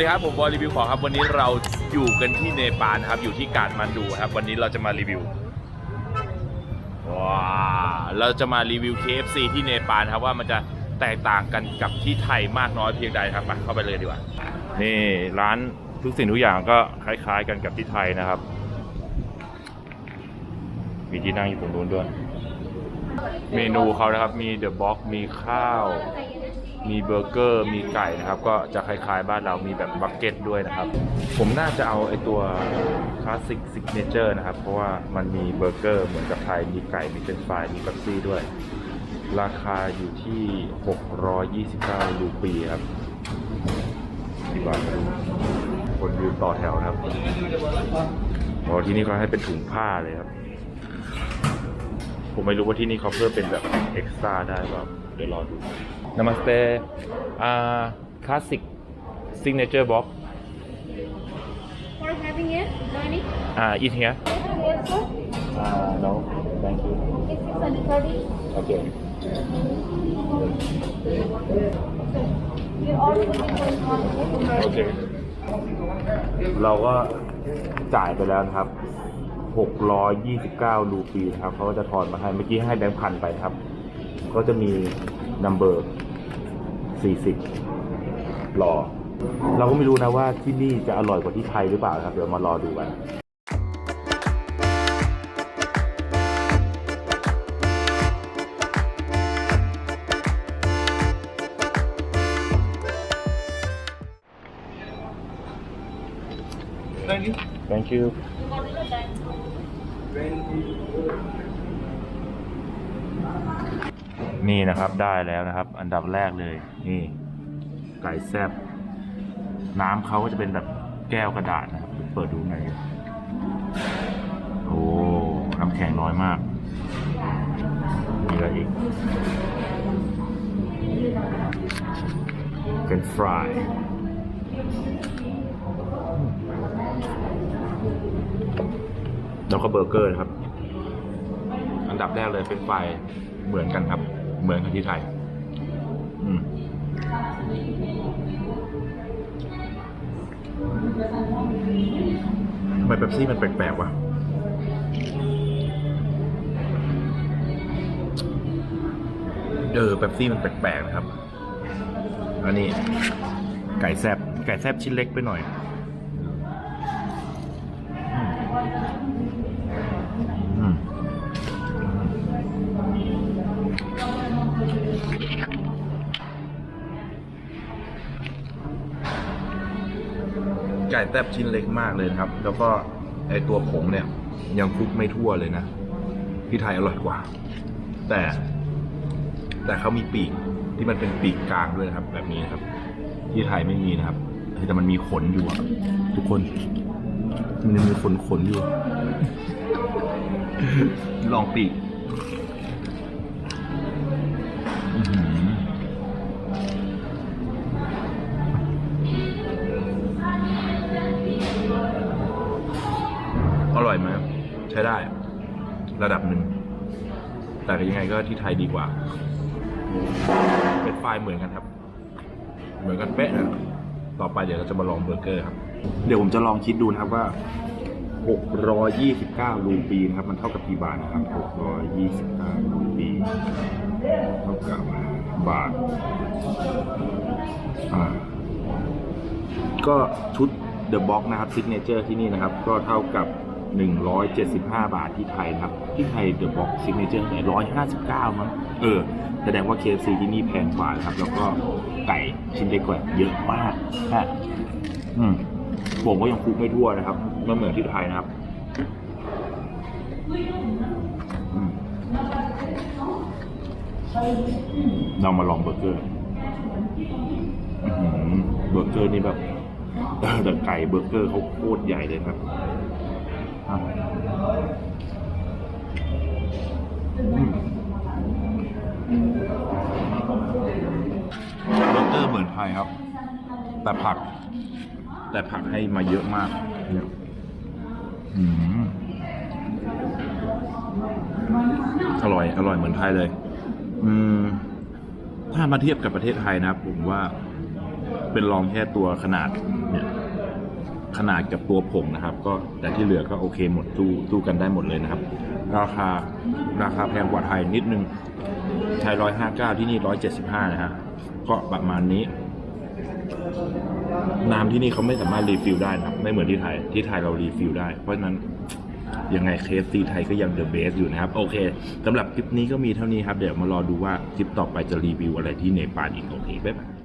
วัสดีครับ ผมบอยรีวิวของครับ วันนี้เราอยู่กันที่เนปาลครับ อยู่ที่กาดมันดูครับ วันนี้เราจะมารีวิวว้าเราจะมารีวิว KFC ที่เนปาลครับว่ามันจะแตกต่างกันกับที่ไทยมากน้อยเพียงใดครับมาเข้าไปเลยดีกว่า นี่ร้านทุกสิ่งทุกอย่างก็คล้ายๆ กันกับที่ไทยนะครับ มีที่นั่งอยู่ตรงนู้นด้วย เมนูเขานะครับ มีเดอะบ็อกมีข้าว มีเบอร์เกอร์ มีไก่นะครับ ก็จะคล้ายๆ บ้านเรามีแบบบักเก็ตด้วยนะครับ ผมน่าจะเอาไอตัวคลาสสิกซิกเนเจอร์นะครับ เพราะว่ามันมีเบอร์เกอร์เหมือนกับไทย มีไก่ มีเฟรนฟราย มีเป๊ปซี่ด้วย ราคาอยู่ที่ 629รูปีครับที่บ้านดูคนยืนต่อแถวนะครับโอ้ที่นี่เขาให้เป็นถุงผ้าเลยครับ ผมไม่รู้ว่าที่นี่เขาเพิ่มเป็นแบบเอ็กซ์ตร้าได้เปล่าเดี๋ยวรอดู Namaste อ่าคลาสสิกซิกเนเจอร์บ็อก For having it, Johnny, อ่า eat here yes, sir. อ่า no thank you It's 630. โอเค You order for one โอเค เราก็จ่ายไปแล้วนะครับ 629 รูปีนะครับ เขาก็จะทอนมาให้ เมื่อกี้ให้แบงค์พันไปนะครับ ก็จะมี นัมเบอร์40รอเราก็ไม่รู้นะว่าที่นี่จะอร่อยกว่าที่ไทยหรือเปล่านะครับ เดี๋ยวมารอดูกัน Thank you นี่นะครับได้แล้วนะครับ อันดับแรกเลย นี่ ไก่แซบน้ำเขาก็จะเป็นแบบแก้วกระดาษนะครับ เปิดดูหน่อยโอ้น้ำแข็งน้อยมาก มีอะไรอีก เป็นฟรายแล้วก็เบอร์เกอร์ครับ อันดับแรกเลยเป็นไฟเหมือนกันครับ เหมือนกับที่ไทยทำไมเป๊ปซี่มันแปลกๆวะเออเป๊ปซี่มันแปลกๆนะครับ อันนี้ ไก่แซบไก่แซบชิ้นเล็กไปหน่อย ไก่แทบชิ้นเล็กมากเลยนะครับ แล้วก็ไอตัวผงเนี่ย ยังคลุกไม่ทั่วเลยนะ ที่ไทยอร่อยกว่า แต่ แต่เขามีปีกที่มันเป็นปีกกลางด้วยนะครับ แบบนี้นะครับ ที่ไทยไม่มีนะครับแต่มันมีขนอยู่อะทุกคน มันยังมีขนขนอยู่ ลองปีก ใช้ได้ ระดับหนึ่ง แต่ยังไงก็ที่ไทยดีกว่า เป็นไฟล์เหมือนกันครับ เหมือนกันเป๊ะนะต่อไปเดี๋ยวเราจะมาลองเบอร์เกอร์ครับ เดี๋ยวผมจะลองคิดดูนะครับว่า 629 รูปีนะครับ มันเท่ากับกี่บาทนะครับ 629 รูปี เท่ากับบาท อ่า ก็ชุด The Box นะครับซิกเนเจอร์ที่นี่นะครับ ก็เท่ากับ 175 บาทที่ไทยนะครับ ที่ไทย The Box Signature เนี่ย159 มั้งเออ แสดงว่า KFC ที่นี่แพงกว่าครับ แล้วก็ไก่ชิ้นเล็กกว่าเยอะมากฮะอืมผมก็ยังคุกไม่ทั่วนะครับไม่เหมือนที่ไทยนะครับเรามาลองเบอร์เกอร์อเบอร์เกอร์นี่แบบแต่ไก่เบอร์เกอร์เขาโคตรใหญ่เลยครับ เบอร์เกอร์เหมือนไทยครับ แต่ผัก แต่ผักให้มาเยอะมากเนี่ยอร่อย อร่อยเหมือนไทยเลย อืม ถ้ามาเทียบกับประเทศไทยนะ ผมว่าเป็นรองแค่ตัวขนาดเนี่ย ขนาดกับตัวผงนะครับ ก็แต่ที่เหลือก็โอเคหมดสู้สู้กันได้หมดเลยนะครับ ราคาราคาแพงกว่าไทยนิดนึงไทยร้อยห้าเก้าที่นี่ร้อยเจ็ดสิบห้านะฮะก็ประมาณนี้ น้ำที่นี่เขาไม่สามารถรีฟิลได้นะครับ ไม่เหมือนที่ไทยที่ไทยเรารีฟิลได้ เพราะฉะนั้นยังไงเคสซีไทยก็ยังเดอะเบสอยู่นะครับ โอเคสำหรับคลิปนี้ก็มีเท่านี้ครับ เดี๋ยวมารอดูว่าคลิปต่อไปจะรีวิวอะไรที่เนปาลอีกโอเคบ๊ายบาย